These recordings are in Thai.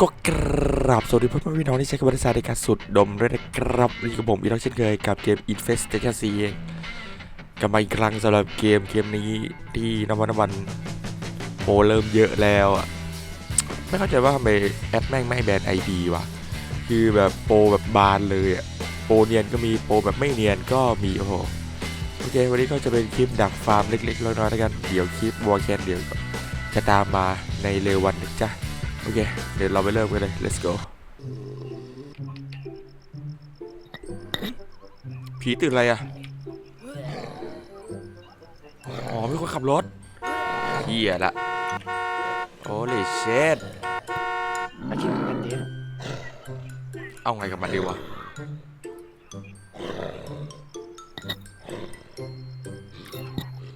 ก็กราบสวัสดีเพื่อนๆพี่น้องที่ใช้กับบริษัทในการสุดดมด้วยนะครับนี่กับผมอีกแล้วเช่นเคยกับเกม Infestation 4กลับมาอีกครั้งสำหรับเกมเกมนี้ที่น้ำมันน้ำมันโปรเริ่มเยอะแล้วอะไม่เข้าใจว่าทำไมแอดแม่งไม่แบนไอดีวะคือแบบโปรแบบบานเลยอะโปรเนียนก็มีโปรแบบไม่เนียนก็มีโอ้โหโอเควันนี้ก็จะเป็นคลิปดักฟาร์มเล็กๆน้อยๆแล้วกันเดี๋ยวคลิปวอลแคนเดี๋ยวจะตามมาในเร็ววันนะจ๊ะ โอเค เดี๋ยวเราไปเริ่มกันเลย let's go ผีตื่นอะไรอะ อ๋อมีคนขับรถเฮียละโอ้เลยเชดมาชิมกันดิเอาไงกับมันดีวะ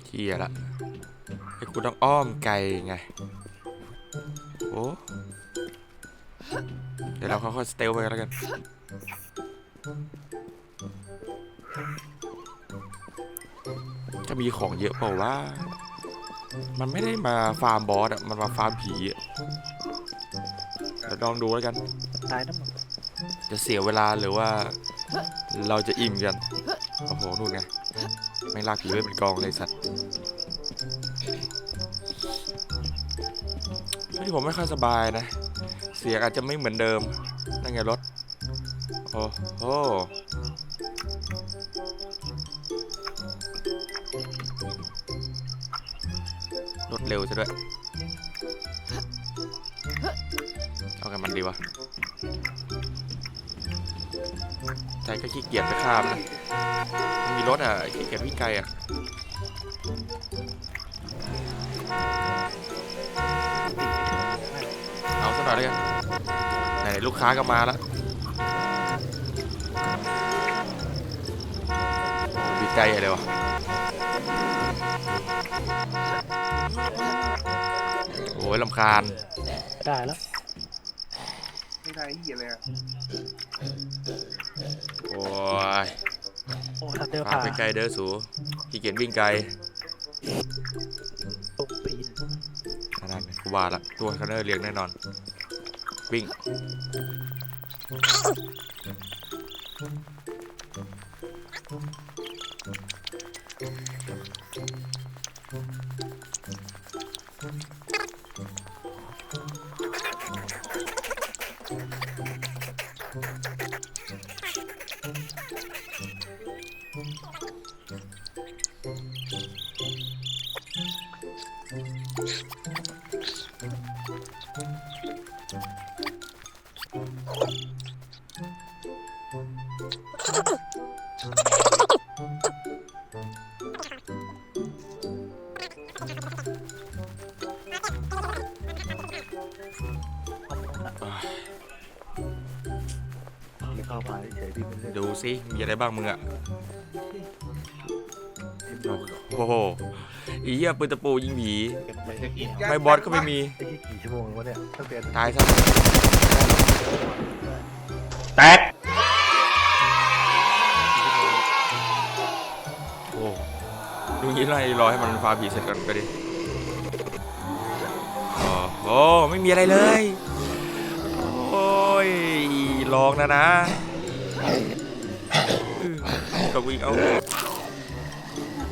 เฮียละไอ้กูต้องอ้อมไกลไง อ้เดี๋ยวเราค่อยๆสเตลไปกันแล้วกัน จะมีของเยอะเปล่าว่า มันไม่ได้มาฟาร์มบอสอะมันมาฟาร์มผีอะเดี๋ยวลองดูแล้วกัน ตายน้ำมันจะเสียเวลาหรือว่า เราจะอิ่มกัน โอ้โหนู่นไง ไม่งลากผีไว้เป็นกองเลยสัตว์ ที่ผมไม่ค่อยสบายนะ เสียงอาจจะไม่เหมือนเดิม นั่นไงรถ โอ้โหรถเร็วซะด้วย เอากันมันดีวะ ใจก็ขี้เกียจไปข้ามนะ มีรถอะ ขี้เกียจวิ่งไกลอะ อาสักหน่อยแล้วกันไหนๆลูกค้าก็มาแล้ววิ่งไกลเลยวะโอ้ยลำคาญได้แล้วไม่ได้เหี้ยเลยอะโอ้ยโอ้ทันเดอร์พาพาไปไกลเด้อสูขี้เกียจวิ่งไกลตกปีนนั่นไงกูว่าละตัวคันเนอร์เลี้ยงแน่นอน วิ่งไม่ เข้ามาเฉยๆพี่เป็นเรื่องดูสิมีอะไรบ้างมึงอะโอ้โหอีเหี้ยปืนตะปูยิงผีไม่ได้กินไม่บอสก็ไม่มีไอ้ที่กี่ชั่วโมงแล้ววะเนี่ยตั้งแต่ตายซะแตกโอ้ดูงี้ไรรอให้มันฟาผีเสร็จก่อนก็ดิโอ้โหไม่มีอะไรเลยโอ้ย ลองนะนะอื้อตกวิ่งเอา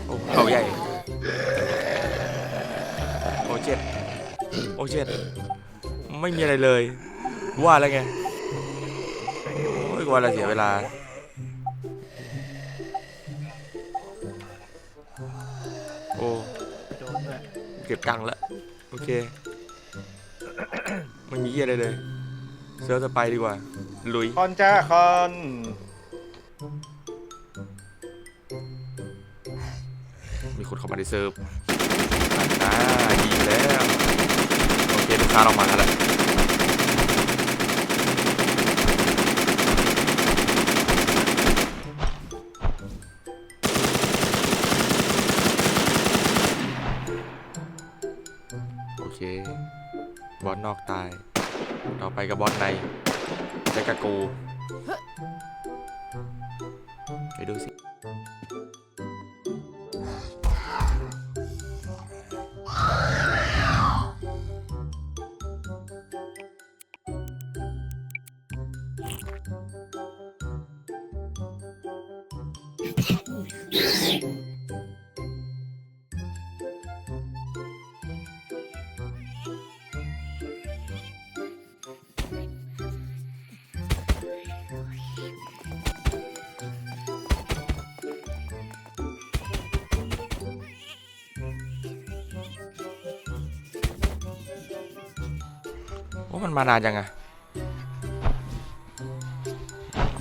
โอ้เขาใหญ่ โอ้เจ็ดโอ้เจ็ดไม่มีอะไรเลย ว่าแล้วไงโอ้ยว่าเราเสียเวลาโอ้เก็บตังค์ล้วโอเคไม่มีเยอะไรเลยเซิร์ฟจะไปดีกว่า ลุย คอนจ้าคอนมีคนเข้ามาในเซิร์ฟอ่าดีแล้วโอเคลูกค้าเรามาแล้วโอเค บอสนอกตาย ต่อไปกับบอสใน และกับกูไปดูสิ มันมานานยังอะ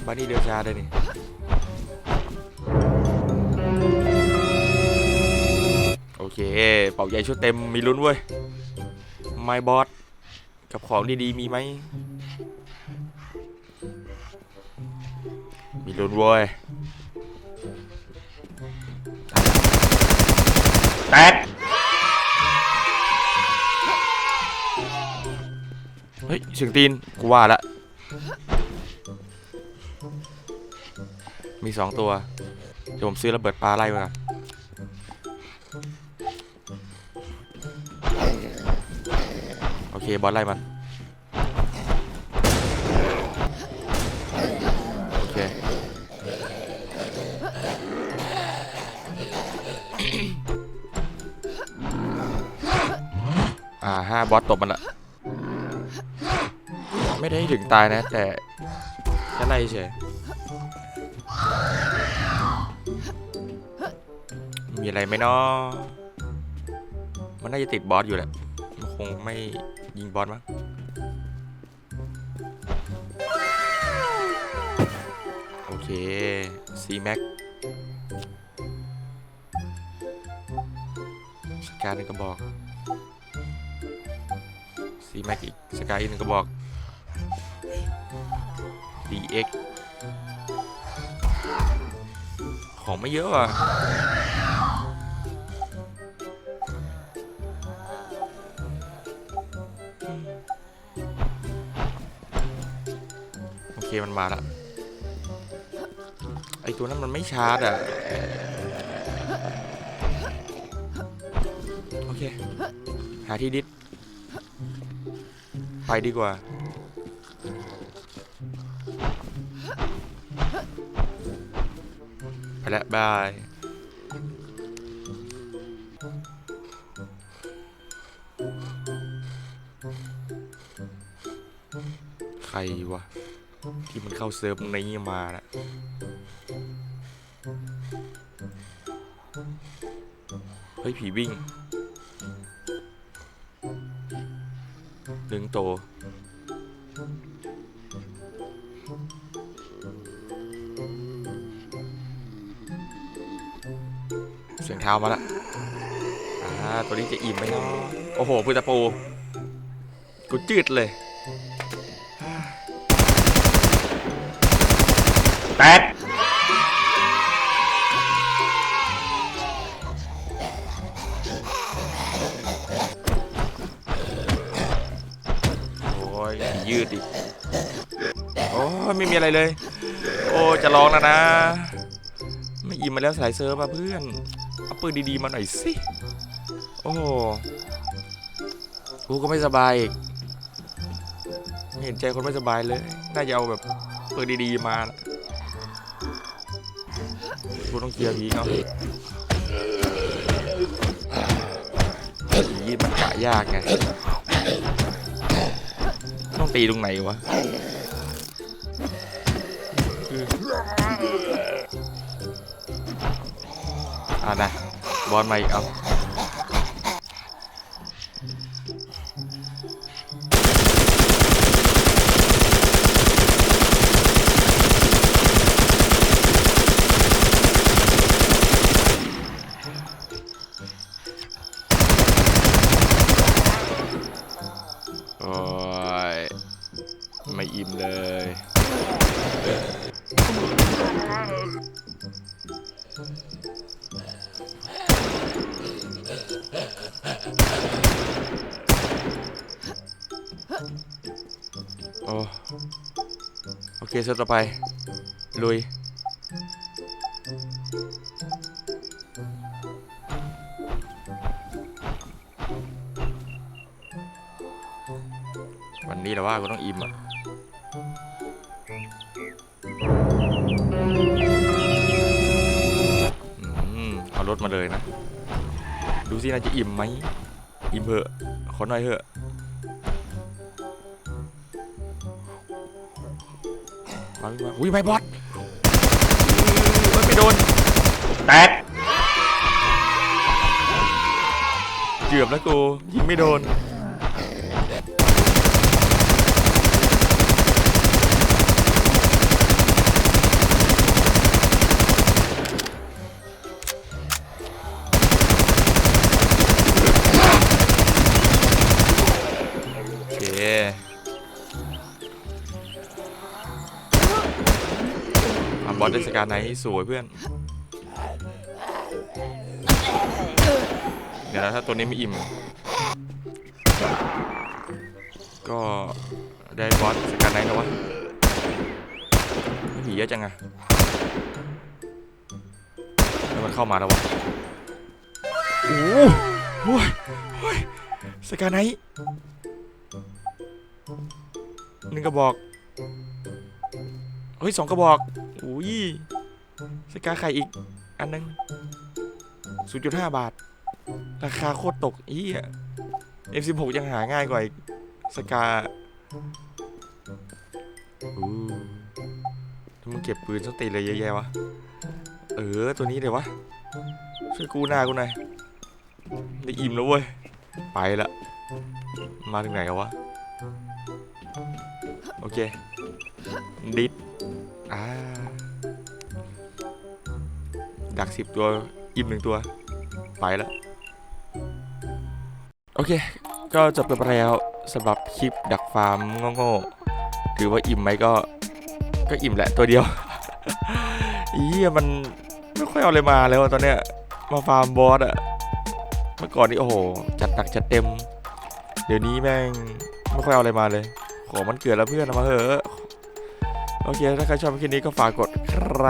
บานี่เดียวชาเลยนี่โอเค เป่าใหญ่ชุดเต็มมีลุ้นเว้ยไมบอสกับของดีๆมีไหม มีลุ้นเว้ยแตก เฮ้ยเสียงตีน กูว่าละ มีสองตัว เดี๋ยวผมซื้อระเบิดปลาไล่มาก่อนโอเค บอสไล่มัน โอเค อ่าห้าบอสตบมันละ ไม่ได้ถึงตายนะ แต่แค่ไล่เฉยมีอะไรไหมเนาะมันน่าจะติดบอสอยู่แหละ มันคงไม่ยิงบอสมั้งโอเค C Max สกาหนึ่งกระบอก C Max อีกสกาอีกหนึ่งกระบอก DX ของไม่เยอะอะโอเคมันมาละไอตัวนั้นมันไม่ชาร์จอะ โอเค หาที่ดิสไปดีกว่า แล้วบายใครวะ ที่มันเข้าเซิร์ฟนี้มาน่ะเฮ้ย ผีวิ่งหนึ่งโต เสียงเท้ามาละอ่าตัวนี้จะอิ่มไหมเนาะโอ้โหพือตะปู กูจืดเลย แตกโอ้ยยืดอีก โอ้ยไม่มีอะไรเลย โอ้จะร้องแล้วนะ ไม่อิ่มมาแล้วสายเซิร์ฟอะเพื่อน เอาปืนดีๆมาหน่อยสิ โอ้โหกูก็ไม่สบายอีกไม่เห็นใจคนไม่สบายเลย น่าจะเอาแบบปืนดีๆมากูต้องเคลียร์ผีเขาผีมันกะยากไง ต้องตีตรงไหนวะคืออ่านะ บอสมาอีกเอา เคเซตต่อไป ลุย วันนี้แหละว่ากูต้องอิ่มอะโรถมาเลยนะ ดูสิน่าจะอิ่มไหม อิ่มเหอะ ขอหน่อยเหอะ มาวิ่งมาอุ้ยไม่บอสเอ้ยไม่โดนแตกเกือบแล้วกูยิงไม่โดน บอสได้สการไหนสวยเพื่อน เดี๋ยวนะถ้าตัวนี้ไม่อิ่ม ก็ได้บอสสการไหนแล้ววะผีเยอะจังอะแล้วมันเข้ามาแล้ววะโอ้โหโอ้ยสการไหนหนึ่งกระบอก เฮ้ยสองกระบอก อุ้ยสกาไข่อีก อันหนึง0.5 บาท ราคาโคตรตกอีอะ F16 ยังหาง่ายกว่าอีกสกาอู้ถ้ามึงเก็บปืนสตีนเลยเยอะแยะวะ เออ ตัวนี้เลยววะ ช่วยกูหน้ากูหน่อย ได้อิ่มแล้วเว้ย ไปละ มาถึงไหนแล้ววะ โอเค ดิดอ่า ดักสิบตัว อิ่มหนึ่งตัว ไปแล้ว โอเค ก็จบไปแล้วสำหรับคลิปดักฟาร์มโง่ๆถือว่าอิ่มไหมก็ ก็อิ่มแหละตัวเดียวอีเหี้ยมันไม่ค่อยเอาอะไรมาแล้วตอนเนี้ย มาฟาร์มบอสอะเมื่อก่อนนี่โอ้โห จัดหนักจัดเต็ม เดี๋ยวนี้แม่งไม่ค่อยเอาอะไรมาเลย ขอมันเกิดแล้วเพื่อนมาเถอะ โอเค ถ้าใครชอบคลิปนี้ก็ฝากกดใคร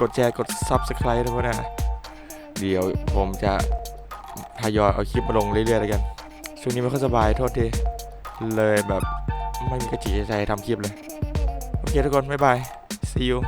กดแชร์กด Subscribe ด้วยนะเดี๋ยวผมจะทยอยเอาคลิปมาลงเรื่อยๆแล้วกัน ช่วงนี้ไม่ค่อยสบายโทษที เลยแบบไม่มีกระจิตใจทำคลิปเลย โอเคทุกคน บ๊ายบาย see you